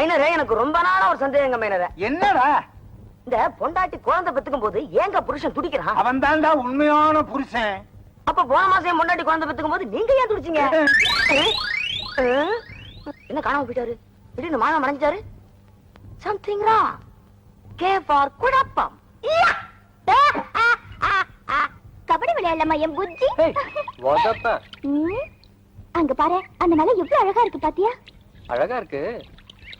மைனரே எனக்கு ரொம்ப நாளா ஒரு சந்தேகங்க மைனரே. என்னடா? இந்த பொண்டாட்டி குழந்தை பெத்துக்கும் போது ஏங்க புருஷன் துடிக்கிறான் அவன் தான்டா உண்மையான புருஷன். அப்ப போன மாசம் பொண்டாட்டி குழந்தை பெத்துக்கும் போது நீங்க ஏன் துடிச்சீங்க? என்ன காணாம போயிட்டாரு? திடீர்னு மானம் மறைஞ்சிட்டாரு சம்திங் ரா கே ஃபார் குழப்பம்! கபடி விளையாடலாமா என் புஜ்ஜி? அங்க பாரு அந்த மலை எவ்வளவு அழகா இருக்கு பாத்தியா? அழகா இருக்கு.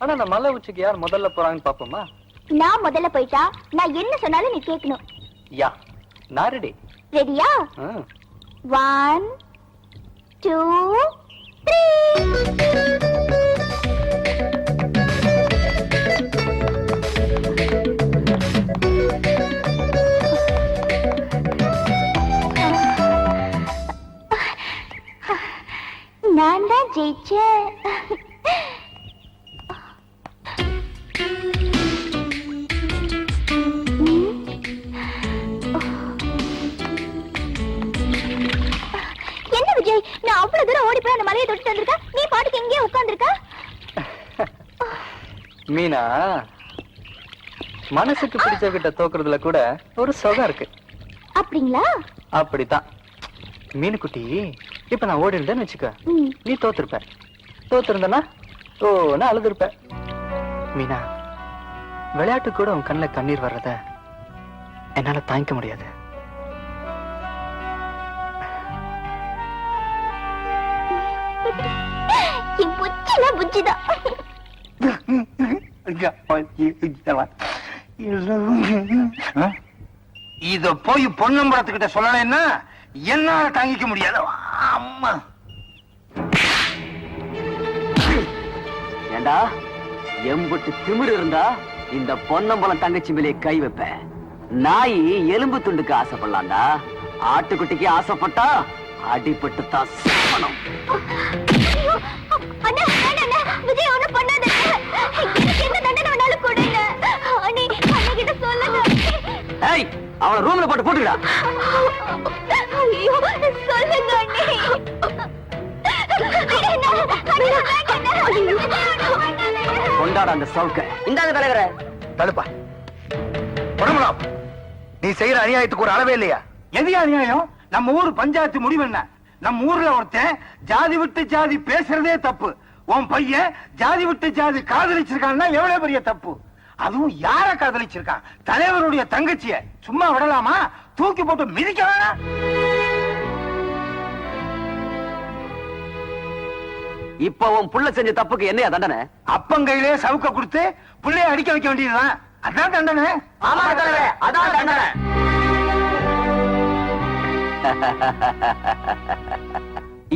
ஆனா அந்த மலை உச்சிக்கு யார் முதல்ல போறாங்கன்னு பாப்போமா நான் முதல்ல போயிட்டா? நான் என்ன சொன்னாலும் நீ கேட்கணும். யா நான் ரெடி ரெடியா ஒன் டூ த்ரீ நான் தான் ஜெயிச்சேன். மலையை தொட்டு வந்திருக்கேன் நீ பாட்டுக்கு எங்கேயே உட்கார்ந்திருக்க? மீனா மனசுக்கு பிடிச்சவகிட்ட தோக்குறதுல கூட ஒரு சுகம் இருக்கு. அப்படிங்களா? அப்படித்தான். மீனுக்குட்டி இப்ப நான் ஓடி இருந்தேன்னு வச்சுக்க நீ தோத்துருப்ப. தோத்துருந்தனா ஓ நான் அழுதுருப்ப. மீனா விளையாட்டு கூட உன் கண்ணுல கண்ணீர் வர்றத என்னால தாங்கிக்க முடியாது. என் புச்சினா இத போய் பொன்னம்பலத்துக்கிட்ட சொல்லலைன்னா என்னால தாங்கிக்க முடியாது. அம்மா. ஏண்டா எம்புட்டு திமிர் இருந்தா இந்த பொன்னம்பலம் தங்கச்சி மேலே கை வைப்பேன் நாய் எலும்பு துண்டுக்கு ஆசைப்படலாம்டா. ஆட்டுக்குட்டிக்கு ஆசைப்பட்டா அடிபட்டு தான் அண்ணா, அண்ணா, அண்ணா, விஜய் ஒண்ணும் பண்ணாத. எனக்கு என்ன தண்டனை வேணாலும் கொடுங்க. அண்ணி, அண்ணகிட்ட சொல்லுங்க. ஏய் அவளை ரூம்ல போட்டு போட்டுக்கடா. ஐயோ, சொல்லுங்க அண்ணி. கொண்டாட அந்த சவுக்க. இந்தாங்க தலைவரே. தடுப்பா. பொன்னம்பலம் நீ செய்யற அநியாயத்துக்கு ஒரு அளவே இல்லையா? எது அநியாயம்? நம்ம ஊர் பஞ்சாயத்து முடிவு என்ன? நம்ம ஊர்ல ஒருத்தன் ஜாதி விட்டு ஜாதி பேசுறதே தப்பு. உன் பையன் ஜாதி விட்டு ஜாதி காதலிச்சிருக்கான்னா எவ்வளவு பெரிய தப்பு? அதுவும் யார காதலிச்சிருக்கான்? தலைவருடைய தங்கச்சிய சும்மா விடலாமா? தூக்கி போட்டு மிதிக்க வேணாம் இப்ப உன் புள்ள செஞ்ச தப்புக்கு என்னையா தண்டனை? அப்பங்கையிலே சவுக்க கொடுத்து புள்ளைய அடிக்க வைக்க வேண்டியதுதான். அதான் தண்டனை. ஆமா அதான் தண்டனை.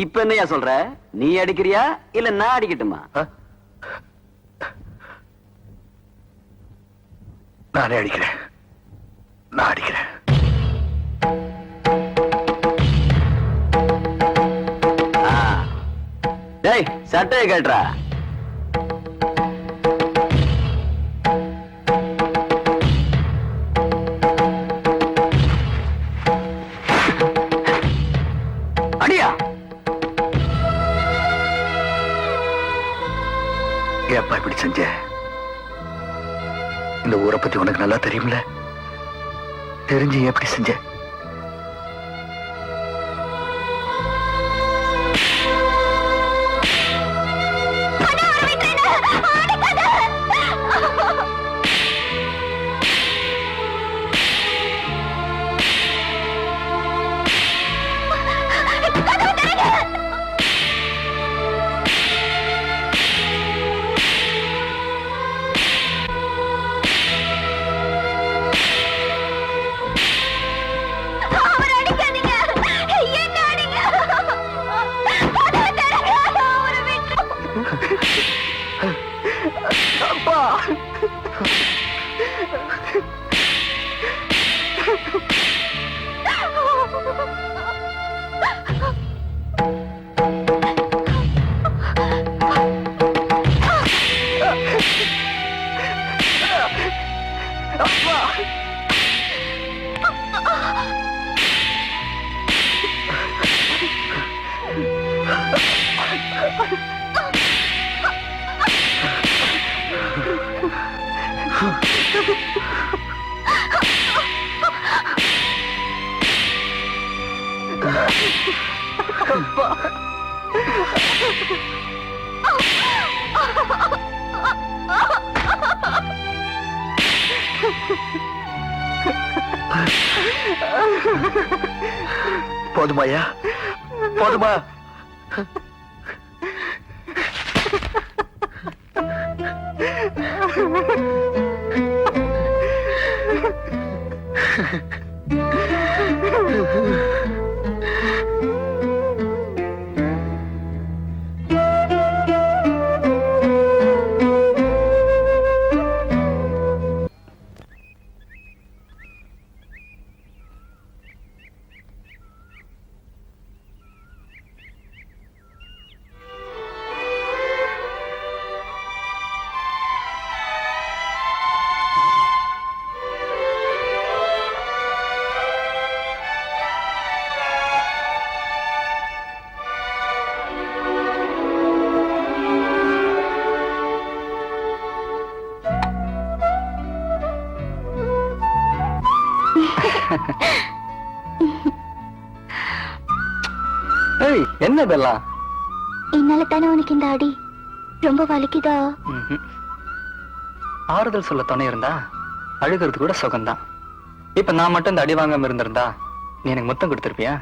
இப்ப என்னையா சொல்ற? நீ அடிக்கிறியா? இல்ல நான் அடிக்கட்டுமா? நானே அடிக்கிறேன். நான் அடிக்கிறேன். டேய் சட்டையை கேட்டுறா. உனக்கு நல்லா தெரியும்ல? தெரிஞ்சு எப்படி செஞ்சேன் Pode, Poduma pode Poduma! Ha ha ha. ஏய் என்ன இதெல்லாம்? என்னால தானே உனக்கு இந்த அடி? ரொம்ப வலிக்குதா. ஆறுதல் சொல்ல துணை இருந்தா அழுகிறது கூட சுகம்தான். இப்ப நான் மட்டும் இந்த அடி வாங்காம இருந்திருந்தா நீ எனக்கு முத்தம் கொடுத்திருப்பியா?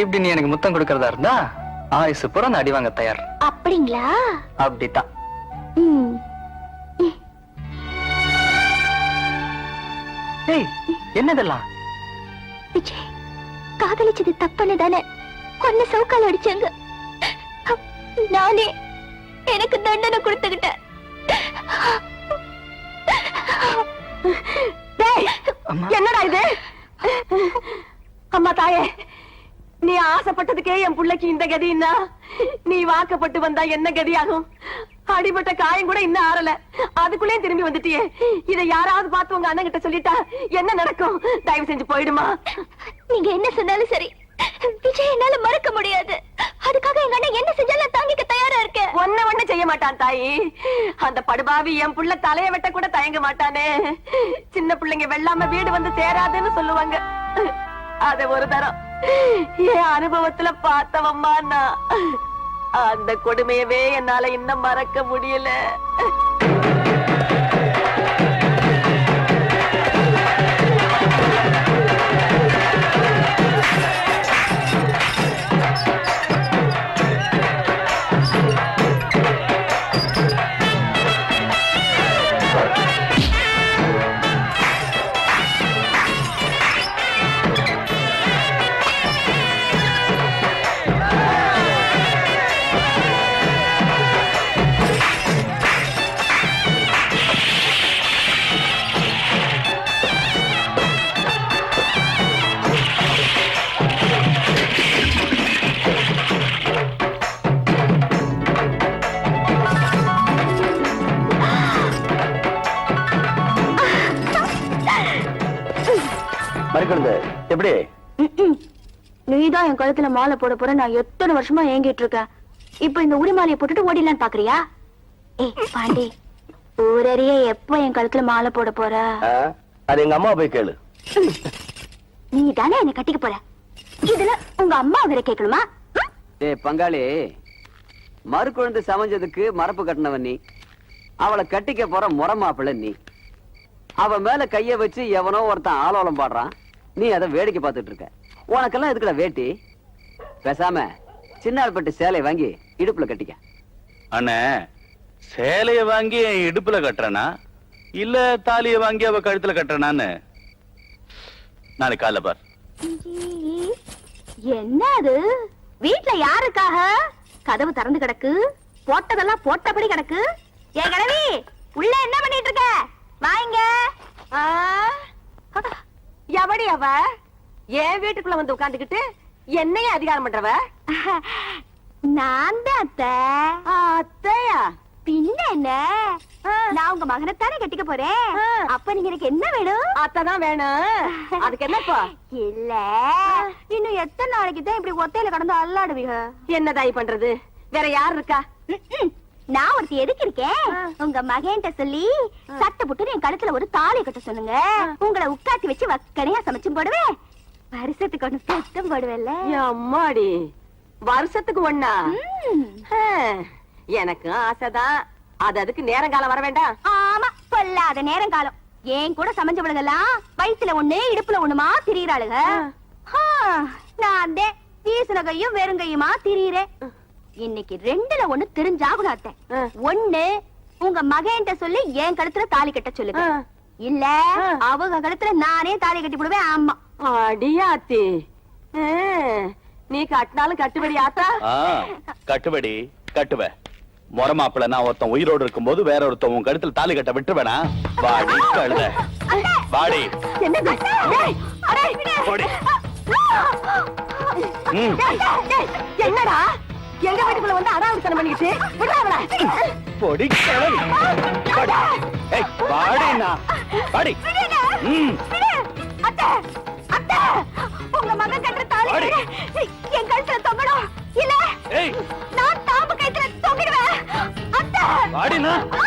இப்படி நீ எனக்கு முத்தம் கொடுக்கறதா இருந்தா ஆயுசு பூரா நான் அடி வாங்க தயார். அப்படிங்களா? அப்படித்தான். ஏய் என்னதெல்லாம்? விஜய் காதலிச்சது தப்புன்னு தானே கொன்ன சவுக்கால் அடிச்சாங்க. நானே எனக்கு தண்டனை கொடுத்துக்கிட்டேன். என்னடா இது? அம்மா தாயே நீ ஆசைப்பட்டதுக்கே என் புள்ளைக்கு இந்த கதின்னா நீ வாக்கப்பட்டு வந்தா என்ன கதியாகும்? அடிபட்ட காயம் கூட இன்னும் ஆறல. அதுக்குள்ளே திரும்பி வந்துட்டியே. இதை யாராவது பார்த்து உங்க அண்ணன் கிட்ட சொல்லிட்டா என்ன நடக்கும்? தயவு செஞ்சு போயிடுமா. நீங்க என்ன சொன்னாலும் சரி. விஜய் என்னால மறக்க முடியாது. அதுக்காக எங்க அண்ணன் என்ன செஞ்சாலும் தாங்கிக்க தயாரா இருக்கேன். ஒன்ன ஒண்ணு செய்ய மாட்டான் தாயி. அந்த படுபாவி என் புள்ள தலைய வெட்ட கூட தயங்க மாட்டானே. சின்ன பிள்ளைங்க வெள்ளாம வீடு வந்து சேராதுன்னு சொல்லுவாங்க. அத ஒரு தரம். என் அனுபவத்துல பார்த்தவம்மா நான். அந்த கொடுமையவே என்னால இன்னும் மறக்க முடியல. மறுக்கிறது எப்படி? நீதான் என் கழுத்துல மாலை போட போற நான் எத்தனை வருஷமா ஏங்கிட்டு இருக்கேன். இப்ப இந்த உரி மாலையை போட்டுட்டு ஓடிடலான்னு பாக்குறியா? பாண்டி ஊரறிய எப்ப என் கழுத்துல மாலை போட போற? அது எங்க அம்மா போய் கேளு. நீ தானே என்ன கட்டிக்க போற? இதுல உங்க அம்மா வேற கேட்கணுமா? ஏய் பங்காளி மறு குழந்தை சமைஞ்சதுக்கு மரப்பு கட்டினவன் நீ. அவளை கட்டிக்க போற முறை மாப்பிள்ளை நீ. அவ மேல கைய வச்சு எவனோ ஒருத்தன் ஆலோலம் பாடுறான். நீ அதை வேடிக்கை பார்த்துட்டு இருக்க. உனக்கெல்லாம் எதுக்குடா வேட்டி? பேசாம சின்னார்பட்டு சேலை வாங்கி இடுப்புல கட்டிக்க. அண்ணே சேலைய வாங்கி என் இடுப்புல கட்டுறனா? இல்ல தாலிய வாங்கி அவ கழுத்துல கட்டுறனான்னு? நாளைக்கு காலைல பார். என்ன அது? வீட்ல யாருக்காக? கதவு திறந்து கிடக்கு. போட்டதெல்லாம் போட்டபடி கிடக்கு. ஏ கிழவி உள்ள என்ன பண்ணிட்டு இருக்க? வாங்க? எவடி அவ? என் வீட்டுக்குள்ள வந்து உட்காந்துக்கிட்டு என்னைய அதிகாரம் பண்றவ? நான் தான் அத்தை. அத்தையா? பின்ன என்ன? நான் உங்க மகனை தானே கட்டிக்க போறேன். அப்ப நீங்க எனக்கு என்ன வேணும்? அத்தைதான் வேணும். அதுக்கு என்னப்பா? இல்ல. இன்னும் எத்தனை நாளைக்கு தான் இப்படி ஒத்தையில கடந்து அல்லாடுவீங்க? என்ன தாய் பண்றது? வேற யார் இருக்கா. நான் ஒருத்தி எதுக்கு இருக்கேன்? உங்க மகன்கிட்ட சொல்லி சட்டை போட்டு என் கழுத்துல ஒரு தாலி கட்ட சொல்லுங்க. உங்களை உட்காத்தி வச்சு வக்கனையா சமைச்சும் போடுவேன். வருஷத்துக்கு ஒண்ணு சத்தம் போடுவேல்ல அம்மாடி வருஷத்துக்கு ஒண்ணா? எனக்கு ஆசைதான். அது அதுக்கு நேரங்காலம் வர வேண்டாம். ஆமா பொல்லாத நேரம் காலம் ஏன் கூட சமைஞ்சவளுங்கெல்லாம் வயித்துல ஒண்ணு இடுப்புல ஒண்ணுமா திரியறாளுக நான் தே வீசுன கையும் வெறுங்கையுமா திரியிறேன். இன்னைக்கு ரெண்டுல ஒண்ணு தெரிஞ்சாகணும் அத்தை. ஒண்ணு உங்க மகன்கிட்ட சொல்லி என் கழுத்துல தாலி கட்ட சொல்லுங்க. இல்ல. அவங்க கழுத்துல நானே தாலி கட்டி போடுவேன் ஆமா. அடியாத்தி நீ கட்டினாலும் கட்டுபடி ஆத்தா? கட்டுபடி கட்டுவ. மொரமாப்பிள நான் ஒருத்தன் உயிரோடு இருக்கும்போது வேற ஒருத்தன் உன் கழுத்துல தாலி கட்ட விட்டுவேனா வாடி கழுத. வாடி. என்னடா? எங்க வீட்டுக்குள்ள வந்து அடாவடித்தனம் பண்ணிக்கிட்டு விடாமடா பொடி கிழவி. வாடி. ஏய், வாடிண்ணா. வாடி. ம். அத்தை அத்தை உங்க மகன் கட்டுற தாலி. என் கழுத்துல தொங்கணும் இல்ல நான் தாம்பு கழுத்துல தொங்கிடுவேன் அத்தை. ஆ!